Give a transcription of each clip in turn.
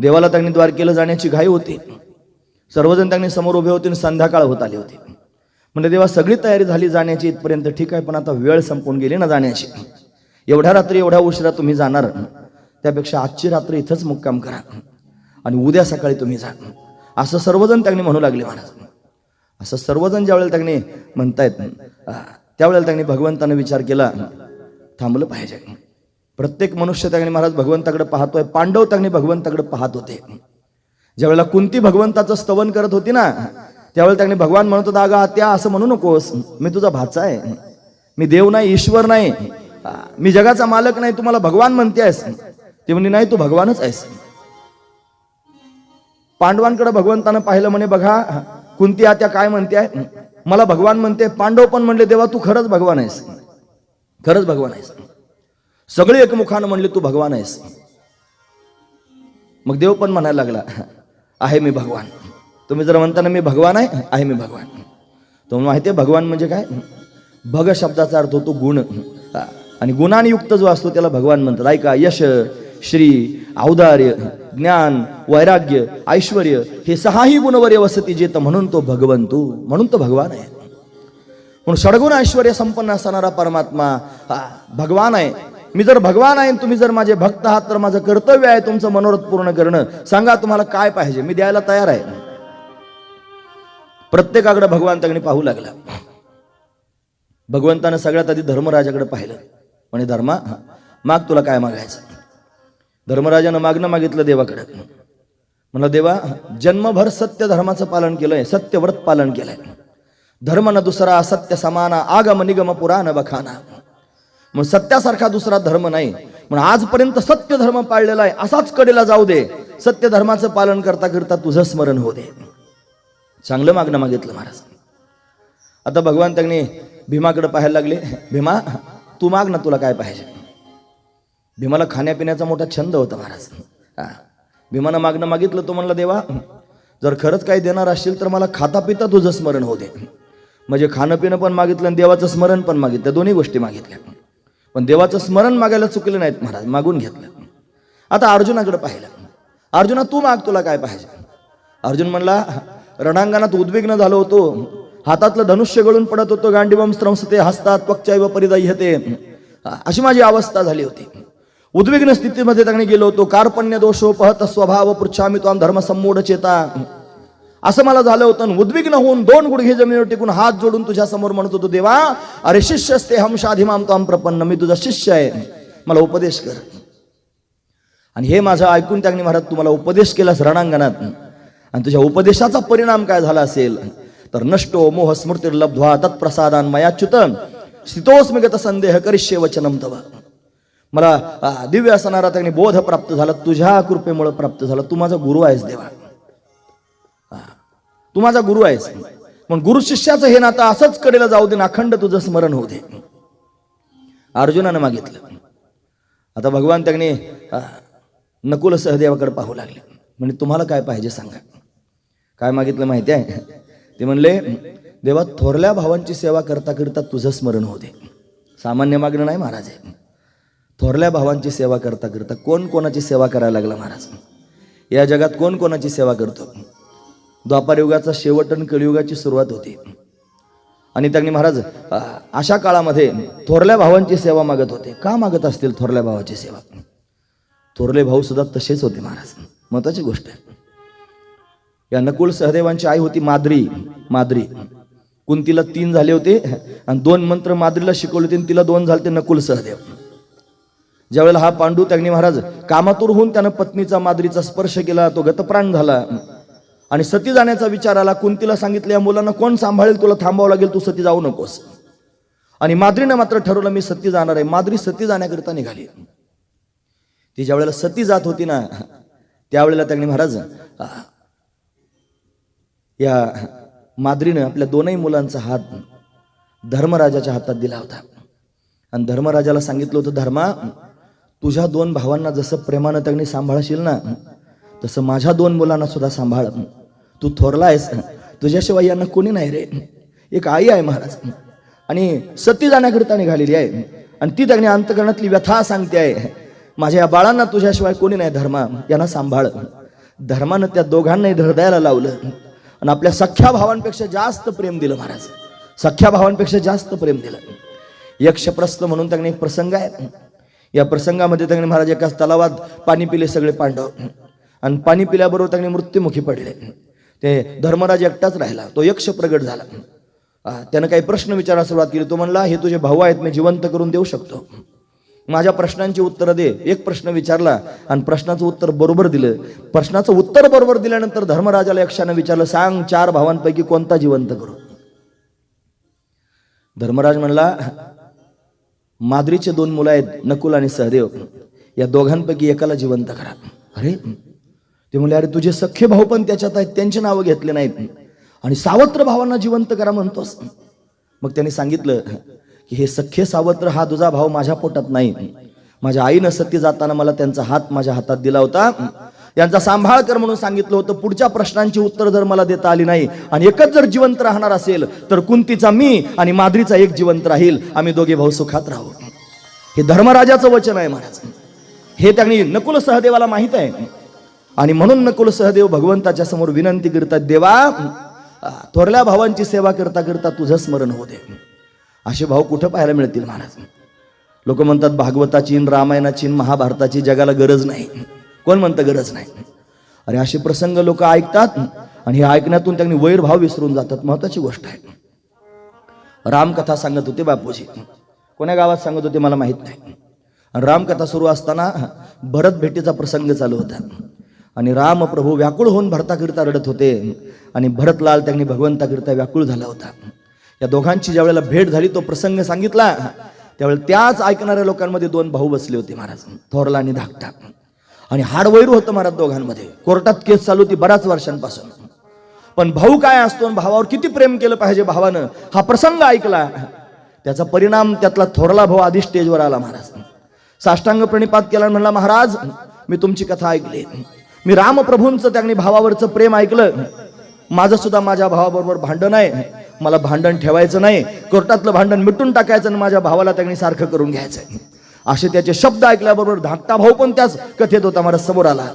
देवाला त्यांनी द्वारकेला जाण्याची घाई होती. सर्वजण त्यांनी समोर उभे होते आणि संध्याकाळ होत आले होते. म्हणजे देवा सगळी तयारी झाली जाण्याची इथपर्यंत ठीक आहे पण आता वेळ संपून गेली ना जाण्याची. एवढ्या रात्री एवढ्या उशिरा तुम्ही जाणार. त्यापेक्षा आजची रात्र इथंच मुक्काम करा. आणि उद्या सकाळी तुम्ही जा. असं सर्वजण त्यांनी म्हणू लागले महाराज. असं सर्वजण ज्यावेळेला त्यांनी म्हणतायत त्यावेळेला त्यांनी भगवंतानं विचार केला थांबलं पाहिजे. प्रत्येक मनुष्य त्याने महाराज भगवंताकडे पाहतोय पांडव त्याने भगवंताकडे पाहत होते. ज्यावेळेला कुंती भगवंताचं स्तवन करत होती ना त्यावेळेला त्यांनी भगवान म्हणत होता अगं त्या असं म्हणू नकोस मी तुझा भाचा आहे. मी देव नाही ईश्वर नाही. मी जगाचा मालक नाही तुम्हाला भगवान म्हणतेस. ते म्हणे नाही तू भगवानच आहेस. पांडवांकडे भगवंतानं पाहिलं म्हणे बघा कुंती आत्या काय म्हणते आहे मला भगवान म्हणते पांडव पण म्हणले देवा तू खरंच भगवान आहेस. खरंच भगवान आहेस. सगळे एकमुखानं म्हणले तू भगवान आहेस. मग देव पण म्हणायला लागला आहे मी भगवान. तुम्ही जर म्हणताना मी भगवान आहे आहे मी भगवान. तुम्हाला माहिती आहे भगवान म्हणजे काय? भग शब्दाचा अर्थ होतो गुण. आणि गुणाने युक्त जो असतो त्याला भगवान म्हणतात. ऐका यश श्री औदार्य ज्ञान वैराग्य ऐश्वर हे सहाही गुणवर वसती जेत म्हणून तो भगवंतू म्हणून तो भगवान आहे. म्हणून षडगुण ऐश्वर संपन्न असणारा परमात्मा हा भगवान आहे. मी जर भगवान आहे तुम्ही जर माझे भक्त आहात तर माझं कर्तव्य आहे तुमचं मनोरथ पूर्ण करणं. सांगा तुम्हाला काय पाहिजे? मी द्यायला तयार आहे. प्रत्येकाकडे भगवान त्याकडे पाहू लागला. भगवंतानं सगळ्यात आधी धर्मराजाकडे पाहिलं. म्हणे धर्मा माग तुला काय मागायचं? धर्मराजानं मागणं मागितलं देवाकडे. म्हणलं देवा जन्मभर सत्य धर्माचं पालन केलंय सत्यव्रत पालन केलंय. धर्म न दुसरा सत्य समाना आगम निगम पुराण बखाना. मग सत्यासारखा दुसरा धर्म नाही. म्हणून आजपर्यंत सत्य धर्म पाळलेला आहे असाच कडेला जाऊ दे. सत्य धर्माचं पालन करता करता तुझं स्मरण होऊ दे. चांगलं मागणं मागितलं महाराज. आता भगवान त्यांनी भीमाकडे पाहायला लागले. भीमा तू माग ना तुला काय पाहिजे? भीमाला खाण्यापिण्याचा मोठा छंद होता महाराज. हा. भीमानं मागणं मागितलं तो म्हणला देवा जर खरंच काही देणार असशील तर मला खाता पिता तुझं स्मरण होऊ दे. म्हणजे खाणं पिणं पण मागितलं आणि देवाचं स्मरण पण मागितलं. दोन्ही गोष्टी मागितल्या. पण देवाचं स्मरण मागायला चुकले नाहीत महाराज मागून घेतलं. आता अर्जुनाकडे पाहिलं. अर्जुना तू माग तुला काय पाहिजे? अर्जुन म्हणला रणांगणात उद्विग्न झालो होतो. हातातलं धनुष्य गळून पडत होतो गांडीबम स्त्रंसते हसतात पक्षायव परिदह्यते अशी माझी अवस्था झाली होती. उद्विग्न स्थितीमध्ये त्याने गेलो होतो. कार्पण्य दोषोपहत स्वभाव पृच्छामी तो धर्म संमूढ चेता असं मला झालं होतं उद्विग्न होऊन दोन गुडघे जमिनीवर टिकून हात जोडून तुझ्या समोर म्हणत होतो देवा अरे शिष्य असते हम शाधिमाम तो प्रपन्न मी तुझा शिष्य आहे. मला उपदेश कर. आणि हे माझं ऐकून त्यांनी महाराज तुम्हाला उपदेश केलास रणांगणात. आणि तुझ्या उपदेशाचा परिणाम काय झाला असेल? तर नष्टो मोह स्मृती लब्ध्वा तत्प्रसादान मयाच्युत. स्थितोस्मिगत गत संदेह करिष्ये वचनम तव. मला दिव्य असणारा त्यांनी बोध प्राप्त झाला तुझ्या कृपेमुळे प्राप्त झाला. तू माझा गुरु आहेस देवा. तू माझा गुरु आहेस. पण गुरु शिष्याचं हे नातं असंच कडेला जाऊ दे ना अखंड तुझं स्मरण होऊ दे. अर्जुनानं मागितलं. आता भगवान त्यांनी नकुल सहदेवाकडे पाहू लागले. म्हणजे तुम्हाला काय पाहिजे सांगा. काय मागितलं माहिती आहे? ते म्हणले देवा थोरल्या भावांची सेवा करता करता तुझं स्मरण होऊ दे. सामान्य मागणं नाही महाराज आहे थोरल्या भावांची सेवा करता करता कोण कोणाची सेवा करायला लागला महाराज? या जगात कोण कोणाची सेवा करतो? द्वापार युगाचा शेवट आणि कलियुगाची सुरुवात होती. आणि त्यांनी महाराज अशा काळामध्ये थोरल्या भावांची सेवा मागत होते. का मागत असतील थोरल्या भावाची सेवा? थोरले भाऊ सुद्धा तसेच होते महाराज. महत्वाची गोष्ट आहे. या नकुल सहदेवांची आई होती माद्री. माद्री. कुंतीला तीन झाले होते आणि दोन मंत्र माद्रीला शिकवले होते आणि तिला दोन झाले ते नकुल सहदेव. ज्यावेळेला हा पांडू त्यांनी महाराज कामातूर होऊन त्यानं पत्नीचा माद्रीचा स्पर्श केला तो गतप्राण झाला. आणि सती जाण्याचा विचार आला कुंतीला सांगितलं या मुलांना कोण सांभाळेल? तुला थांबावं लागेल तू सती जाऊ नकोस. आणि माद्रीनं मात्र ठरवलं मी सती जाणार आहे. माद्री सती जाण्याकरिता निघाली. ती ज्या वेळेला सती जात होती ना त्यावेळेला त्यांनी महाराज या माद्रीनं आपल्या दोनही मुलांचा हात धर्मराजाच्या हातात दिला होता. आणि धर्मराजाला सांगितलं होतं धर्मा तुझ्या दोन भावांना जसं प्रेमानं त्यांनी सांभाळशील ना तसं माझ्या दोन मुलांना सुद्धा सांभाळ. तू थोरला आहेस. तुझ्याशिवाय यांना कोणी नाही रे. एक आई आहे महाराज. आणि सती जाण्याकरिता निघालेली आहे. आणि ती त्यांनी अंतकरणातली व्यथा सांगते आहे. माझ्या या बाळांना तुझ्याशिवाय कोणी नाही धर्मा. यांना सांभाळ. धर्मानं त्या दोघांनाही धरदायला लावलं. आणि आपल्या सख्या भावांपेक्षा जास्त प्रेम दिलं महाराज. सख्या भावांपेक्षा जास्त प्रेम दिलं. यक्षप्रस्थ म्हणून त्यांनी एक प्रसंग आहे. या प्रसंगामध्ये त्यांनी महाराज एकाच तलावात पाणी पिले सगळे पांडव. आणि पाणी पिल्याबरोबर त्यांनी मृत्युमुखी पडले. ते धर्मराज एकटाच राहिला. तो यक्ष प्रगट झाला. त्यानं काही प्रश्न विचारायला सुरुवात केली. तो म्हणला हे तुझे भाऊ आहेत मी जिवंत करून देऊ शकतो. माझ्या प्रश्नांची उत्तरं दे. एक प्रश्न विचारला आणि प्रश्नाचं उत्तर बरोबर दिलं. प्रश्नाचं उत्तर बरोबर दिल्यानंतर धर्मराजाला यक्षानं विचारलं सांग चार भावांपैकी कोणता जिवंत करू? धर्मराज म्हणला माद्रीचे दोन मुलं आहेत नकुल आणि सहदेव. या दोघांपैकी एकाला जिवंत करा. अरे ते म्हणले अरे तुझे सख्खे भाऊ पण त्याच्यात आहेत त्यांची नावं घेतले नाहीत. आणि सावत्र भावांना जिवंत करा म्हणतोस मग त्यांनी सांगितलं की हे सख्खे सावत्र हा तुझा भाव माझ्या पोटात नाही. माझ्या आईनं सत्य जाताना मला त्यांचा हात माझ्या हातात दिला होता. यांचा सांभाळ कर म्हणून सांगितलं होतं. पुढच्या प्रश्नांची उत्तर जर मला देता आली नाही आणि एकच जर जिवंत राहणार असेल तर कुंतीचा मी आणि माद्रीचा एक जिवंत राहील. आम्ही दोघे भाऊ सुखात राहू. हे धर्मराजाचं वचन आहे महाराज. हे त्यांनी नकुल सहदेवाला माहीत आहे. आणि म्हणून नकुल सहदेव भगवंताच्या समोर विनंती करतात देवा थोरल्या भावांची सेवा करता करता तुझं स्मरण होऊ दे. असे भाव कुठं पाहायला मिळतील महाराज? लोक म्हणतात भागवताची रामायणाची महाभारताची जगाला गरज नाही. कोण म्हणतं गरज नाही? अरे असे प्रसंग लोक ऐकतात आणि हे ऐकण्यातून त्यांनी वैरभाव विसरून जातात. महत्वाची गोष्ट आहे. रामकथा सांगत होते बापूजी. कोण्या गावात सांगत होते मला माहीत नाही. आणि रामकथा सुरू असताना भरत भेटीचा प्रसंग चालू होता. आणि राम प्रभू व्याकुळ होऊन भरताकरिता रडत होते. आणि भरतलाल त्यांनी भगवंताकरिता व्याकुळ झाला होता. या दोघांची ज्या वेळेला भेट झाली तो प्रसंग सांगितला. त्यावेळेला त्याच ऐकणाऱ्या लोकांमध्ये दोन भाऊ बसले होते महाराज थोरला आणि धाकटा. आणि हाडवैर होतं महाराज दोघांमध्ये. कोर्टात केस चालू होती बऱ्याच वर्षांपासून. पण भाऊ काय असतो आणि भावावर किती प्रेम केलं पाहिजे भावानं हा प्रसंग ऐकला. त्याचा परिणाम त्यातला थोरला भाऊ आधी स्टेजवर आला महाराज. साष्टांग प्रणिपात केला म्हणला महाराज मी तुमची कथा ऐकली. मी रामप्रभूंचं त्यांनी भावावरचं प्रेम ऐकलं. माझं सुद्धा माझ्या भावाबरोबर भांडण आहे. मला भांडण ठेवायचं नाही. कोर्टातलं भांडण मिटून टाकायचं आणि माझ्या भावाला त्यांनी सारखं करून घ्यायचं. असे त्याचे शब्द ऐकल्याबरोबर धाकटा भाऊ पण त्याच कथेत होता मला समोर आला.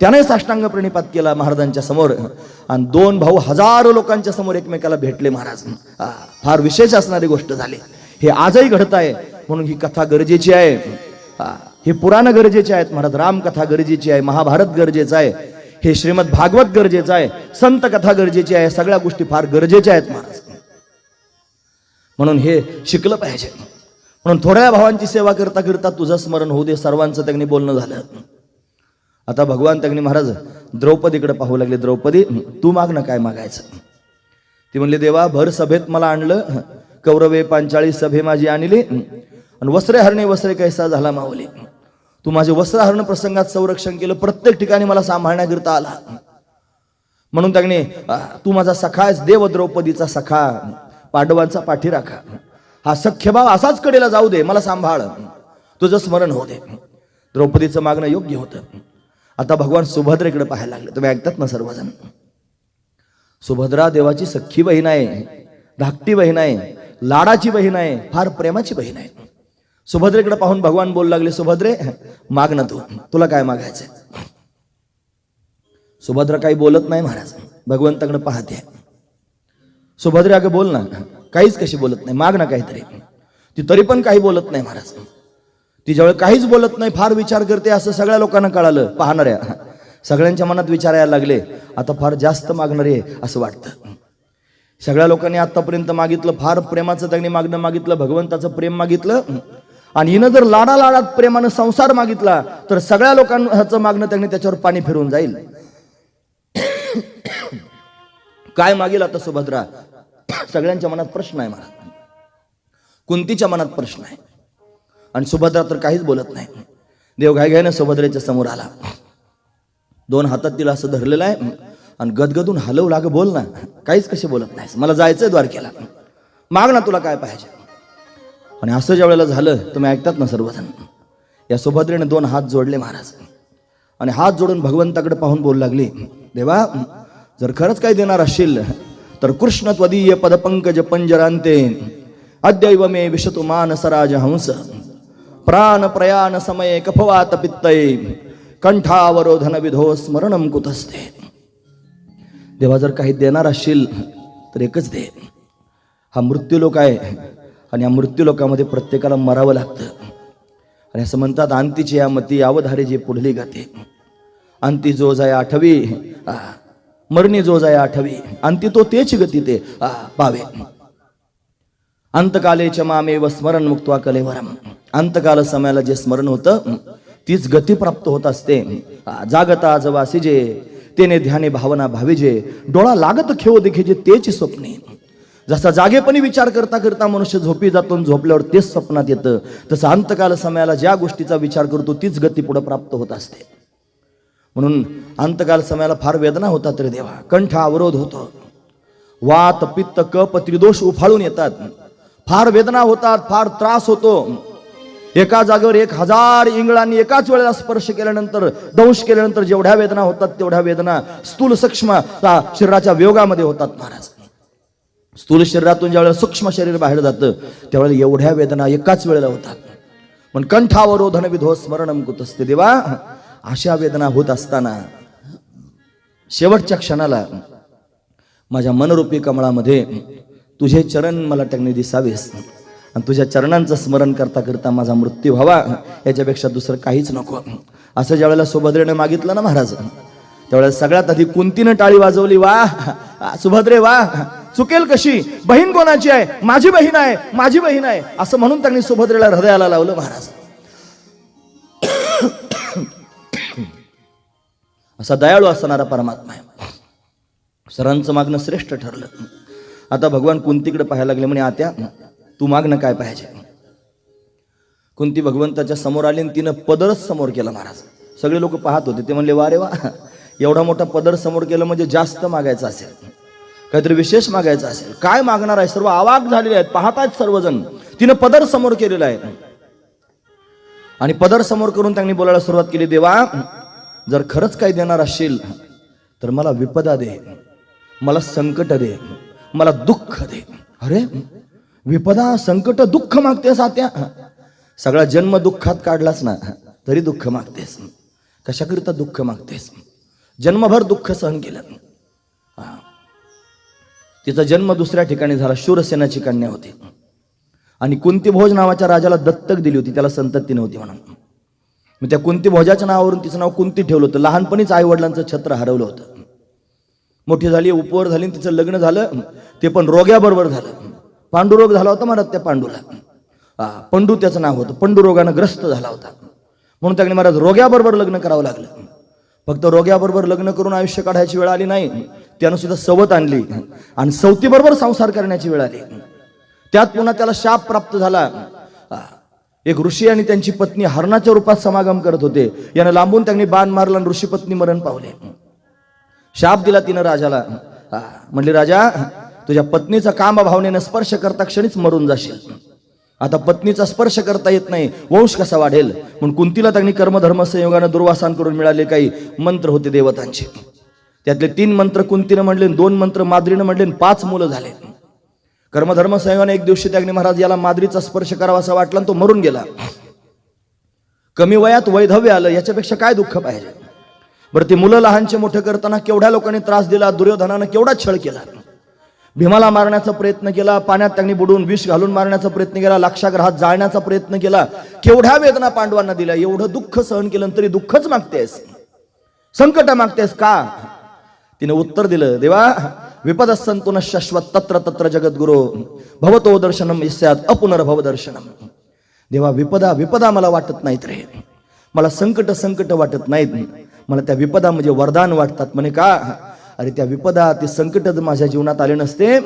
त्याने साष्टांग प्रणिपात केला महाराजांच्या समोर. आणि दोन भाऊ हजारो लोकांच्या समोर एकमेकाला भेटले महाराज. फार विशेष असणारी गोष्ट झाली. हे आजही घडत आहे म्हणून ही कथा गरजेची आहे. हा हे पुराण गरजेचे आहेत. महाराज रामकथा गरजेची आहे महाभारत गरजेचं आहे हे श्रीमद भागवत गरजेचं आहे संत कथा गरजेची आहे सगळ्या गोष्टी फार गरजेच्या आहेत महाराज. म्हणून हे शिकलं पाहिजे. म्हणून थोड्या भावांची सेवा करता करता तुझं स्मरण होऊ दे सर्वांचं त्यांनी बोलणं झालं. आता भगवान त्यांनी महाराज द्रौपदीकडे पाहू लागले. द्रौपदी तू माग ना काय मागायचं? ती म्हणली देवा भर सभेत मला आणलं. कौरवे पांचाळी सभे माझी आणली. आणि वस्त्रे हरणे वस्त्रे कैसा झाला मावली तू माझे वस्त्रहरण प्रसंगात संरक्षण केलं प्रत्येक ठिकाणी मला सांभाळण्याकरिता आला. म्हणून त्याने तू माझा सखा आहेस देव द्रौपदीचा सखा. पांडवांचा पाठीराखा हा सख्यभाव असाच कडेला जाऊ दे मला सांभाळ. तुझं स्मरण होऊ दे. द्रौपदीचं मागणं योग्य होतं. आता भगवान सुभद्रेकडे पाहायला लागले. तुम्ही ऐकतात ना सर्वजण? सुभद्रा देवाची सख्खी बहीण आहे धाकटी बहीण आहे लाडाची बहीण आहे फार प्रेमाची बहीण आहे. सुभद्रेकडे पाहून भगवान बोलू लागले सुभद्रे माग ना तू. तुला काय मागायचंय? सुभद्रा काही बोलत नाही महाराज. भगवंताकडे पाहते. सुभद्रे अगं बोल ना. काहीच कशी बोलत नाही. माग ना काहीतरी. ती तरी पण काही बोलत नाही महाराज. ती ज्यावेळी काहीच बोलत नाही फार विचार करते असं सगळ्या लोकांना कळालं पाहणाऱ्या. सगळ्यांच्या मनात विचार यायला लागले. आता फार जास्त मागणारे आहे असं वाटतं. सगळ्या लोकांनी आतापर्यंत मागितलं फार प्रेमाचं त्यांनी मागणं मागितलं भगवंताचं प्रेम मागितलं. आणि हिनं जर लाडा लाडात प्रेमानं संसार मागितला तर सगळ्या लोकांचं मागणं त्यांनी त्याच्यावर पाणी फिरून जाईल. काय मागेल आता सुभद्रा? सगळ्यांच्या मनात प्रश्न आहे मला. कुंतीच्या मनात प्रश्न आहे. आणि सुभद्रा तर काहीच बोलत नाही. देव घायघायनं सुभद्रेच्या समोर आला. दोन हातात तिला असं धरलेलं आहे. आणि गदगदून हलवू लाग बोल ना. काहीच कसे बोलत नाहीस. मला जायचंय द्वारकेला. माग ना तुला काय पाहिजे. आणि असं ज्या वेळेला झालं तुम्ही ऐकतात ना सर्वजण. या सुभद्रेने दोन हात जोडले महाराज. आणि हात जोडून भगवंताकडे पाहून बोलू लागली देवा जर खरंच काही देणार असशील तर कृष्ण त्वदीय पदपंकज पंजरांते अद्यैव मे विशतु मानसराज हंस प्राण प्रयाण समये कफवात पित्तये कंठावरोधन विधो स्मरणम कुतस्ते. देवा जर काही देणार असशील तर एकच दे. हा मृत्यूलोक आहे आणि या मृत्यूलोकामध्ये प्रत्येकाला मरावं लागतं. आणि असं म्हणतात अंतीची या मती अवधारे जे पुढली गाते. अंती जो जाय आठवी मरणी जो जाय आठवी अंती तो तेच गती ते पावे. अंतकाले च मामेव स्मरण मुक्त्वा कलेवरम. अंतकाल समयाला जे स्मरण होतं तीच गती प्राप्त होत असते. जागता जवासी जे तेने ध्याने भावना भाविजे. डोळा लागत खेळ देखीजे तेच स्वप्ने. जसा जागेपणी विचार करता करता मनुष्य झोपी जातो आणि झोपल्यावर तेच स्वप्नात येतं तसं अंतकाल समयाला ज्या गोष्टीचा विचार करतो तीच गती पुढे प्राप्त होत असते. म्हणून अंतकाल समयाला फार वेदना होतात रे देवा. कंठ अवरोध होतो. वात पित्त कप त्रिदोष उफाळून येतात. फार वेदना होतात फार त्रास होतो. एका जागेवर एक हजार इंगळांनी एकाच वेळेला स्पर्श केल्यानंतर दंश केल्यानंतर जेवढ्या वेदना होतात तेवढ्या वेदना स्थूल सूक्ष्म शरीराच्या वियोगामध्ये होतात महाराज. स्थूल शरीरातून ज्यावेळेला सूक्ष्म शरीर बाहेर जातं त्यावेळेला एवढ्या वेदना एकाच वेळेला होतात. पण कंठावरोधन विधो स्मरणम असते देवा. अशा वेदना होत असताना शेवटच्या क्षणाला माझ्या मनरूपी कमळामध्ये तुझे चरण मला त्यांनी दिसावेस. आणि तुझ्या चरणांचं स्मरण करता करता माझा मृत्यू व्हावा याच्यापेक्षा दुसरं काहीच नको. असं ज्यावेळेला सुभद्रेने मागितलं ना महाराज त्यावेळेला सगळ्यात आधी कुंतीनं टाळी वाजवली वा सुभद्रे वा चुकेल कशी? बहीण कोणाची आहे? माझी बहीण आहे माझी बहीण आहे. असं म्हणून त्यांनी सुभद्रेला हृदयाला लावलं महाराज. असा दयाळू असणारा परमात्मा आहे. सरांचं मागणं श्रेष्ठ ठरलं. आता भगवान कुंतीकडे पाहायला लागले म्हणे आत्या तू मागणं काय पाहिजे? कुंती भगवंताच्या समोर आली आणि तिनं पदरच समोर केला महाराज. सगळे लोक पाहत होते. ते म्हणले वा रे वा एवढा मोठा पदर समोर केलं म्हणजे जास्त मागायचं असेल. काहीतरी विशेष मागायचं असेल. काय मागणार आहे? सर्व आवाक झालेले आहेत. पाहत आहेत सर्वजण. तिनं पदर समोर केलेला आहे. आणि पदर समोर करून त्यांनी बोलायला सुरुवात केली देवा जर खरंच काही देणार असशील तर मला विपदा दे. मला संकट दे. मला दुःख दे. अरे विपदा संकट दुःख मागतेस आत्या? सगळा जन्म दुःखात काढलास ना तरी दुःख मागतेस. कशाकरिता दुःख मागतेस? जन्मभर दुःख सहन केलं. तिचा जन्म दुसऱ्या ठिकाणी झाला. शूरसेनाची कन्या होती. आणि कुंती भोज नावाच्या राजाला दत्तक दिली होती. त्याला संतती नव्हती म्हणून. मग त्या कुंती भोजाच्या नावावरून तिचं नाव कुंती ठेवलं होतं. लहानपणीच आई वडिलांचं छत्र हरवलं होतं. मोठी झाली उपवर झाली तिचं लग्न झालं. ते पण रोग्याबरोबर झालं. पांडुरोग झाला होता महाराज त्या पांडूला. हा, पंडू त्याचं नाव होतं. पंडुरोगानं ग्रस्त झाला होता. म्हणून त्याने महाराज रोग्याबरोबर लग्न करावं लागलं. फक्त रोग्याबरोबर लग्न करून आयुष्य काढायची वेळ आली नाही. त्यानं सुद्धा सवत आणली. आणि सवतीबरोबर संसार करण्याची वेळ आली. त्यात पुन्हा त्याला शाप प्राप्त झाला. एक ऋषी आणि त्यांची पत्नी हरणाच्या रूपात समागम करत होते. यानं लांबून त्यांनी बाण मारला आणि ऋषी पत्नी मरण पावले. शाप दिला तिनं राजाला. हा, म्हणले राजा तुझ्या पत्नीचा काम भावनेनं स्पर्श करता क्षणीच मरून जाशील. आता पत्नीचा स्पर्श करता येत नाही. वंश कसा वाढेल? म्हणून कुंतीला त्यांनी कर्मधर्म संयोगानं दुर्वासांकडून मिळाले काही मंत्र होते देवतांचे. त्यातले तीन मंत्र कुंतीनं म्हणले दोन मंत्र माद्रीनं म्हणले पाच मुलं झाले. कर्मधर्म संयोगाने एक दिवशी त्याग्नी महाराज याला माद्रीचा स्पर्श करावा असा वाटला आणि तो मरून गेला. कमी वयात वैधव्य आलं याच्यापेक्षा काय दुःख पाहिजे? बरं ते मुलं लहानचे मोठे करताना केवढ्या लोकांनी त्रास दिला दुर्योधनानं केवढा छळ केला? भीमाला मारण्याचा प्रयत्न केला पाण्यात त्यांनी बुडून विष घालून मारण्याचा प्रयत्न केला लाक्षाग्रहात जाळण्याचा प्रयत्न केला. केवढ्या वेदना पांडवांना दिल्या एवढं दुःख सहन केलं तरी दुःखच मागतेस. संकट मागतेस का? तिने उत्तर दिलं देवा विपद संतुन शाश्वत तत्र तत्र जगद्गुरो भवतो दर्शनम इस्यात अपुनर्भव दर्शनम. देवा विपदा विपदा मला वाटत नाहीत रे. मला संकट संकट वाटत नाहीत. मला त्या विपदा म्हणजे वरदान वाटतात म्हणे का? अरे त्या विपदा ते संकट जर माझ्या जीवनात आले नसते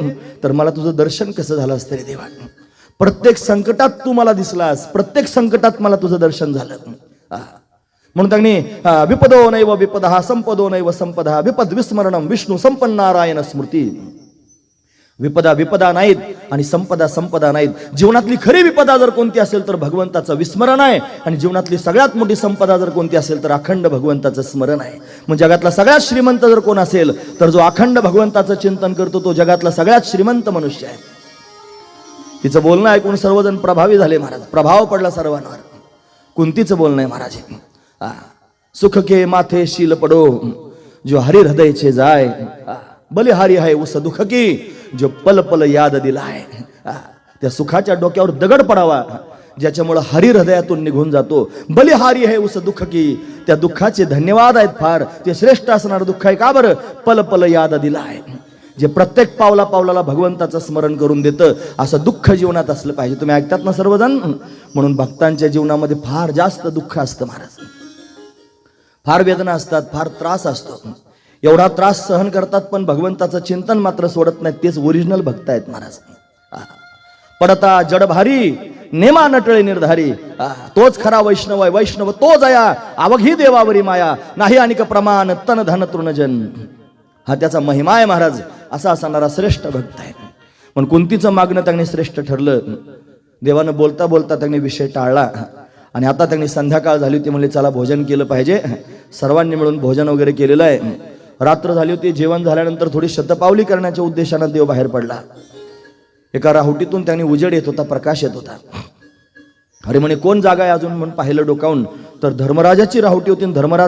तर मला तुझं दर्शन कसं झालं असतं रे देवा? प्रत्येक संकटात तू मला दिसलास प्रत्येक संकटात मला तुझं दर्शन झालं. म्हणून त्यांनी विपदो नैव विपद हा संपदो नैव संपदा विपद विस्मरणम विष्णू संपन्नारायण स्मृती. विपदा विपदा नाहीत आणि संपदा संपदा नाहीत. जीवनातली खरी विपदा जर कोणती असेल तर भगवंताचं विस्मरण आहे. आणि जीवनातली सगळ्यात मोठी संपदा जर कोणती असेल तर अखंड भगवंताचं स्मरण आहे. मग जगातला सगळ्यात श्रीमंत जर कोण असेल तर जो अखंड भगवंताचं चिंतन करतो तो जगातला सगळ्यात श्रीमंत मनुष्य आहे. तिचं बोलणं ऐकून सर्वजण प्रभावी झाले महाराज. प्रभाव पडला सर्वांवर. कोणतीचं बोलणं आहे महाराज. हे. सुख के माथे शील पडो. जो हरि हृदय छे जाय बलिहारी आहे उस दुःख की. जो पल पल याद दिलाय. त्या सुखाच्या डोक्यावर दगड पडावा. ज्याच्यामुळं हरी हृदयातून निघून जातो. बलिहारी आहे उस दुःख की त्या दुःखाचे धन्यवाद आहेत फार. ते श्रेष्ठ असणार दुःख आहे का बरं? पल पल याद दिलाय. जे प्रत्येक पावला पावलाला भगवंताचं स्मरण करून देतं असं दुःख जीवनात असलं पाहिजे. तुम्ही ऐकतात ना सर्वजण? म्हणून भक्तांच्या जीवनामध्ये फार जास्त दुःख असतं महाराज. फार वेदना असतात फार त्रास असतो. एवढा त्रास सहन करतात पण भगवंताचं चिंतन मात्र सोडत नाहीत. तेच ओरिजिनल भक्त आहेत महाराज पडता जडभारी नेमा नटळे निर्धारी. तोच खरा वैष्णव आहे. वैष्णव तो जया. अवघी देवावरी माया. नाही आणि प्रमाण तन धन तृणजन हा त्याचा महिमा आहे महाराज. असा असणारा श्रेष्ठ भक्त आहे पण कुंतीचं मागणं त्यांनी श्रेष्ठ ठरलं. देवानं बोलता बोलता त्यांनी विषय टाळला. आणि आता त्यांनी संध्याकाळ झाली होती म्हणले चला भोजन केलं पाहिजे. सर्वांनी मिळून भोजन वगैरे केलेलं आहे. रात्र झाली होती जेवण झाल्यानंतर थोडी शतपावली करण्याच्या उद्देशानं देव बाहेर पडला. एका राहुटीतून त्याने उजेड येत होता प्रकाश येत होता. अरे म्हणे कोण जागा आहे अजून? म्हणून पाहिलं डोकावून. तर धर्मराजाची राहुटी होती धर्मराज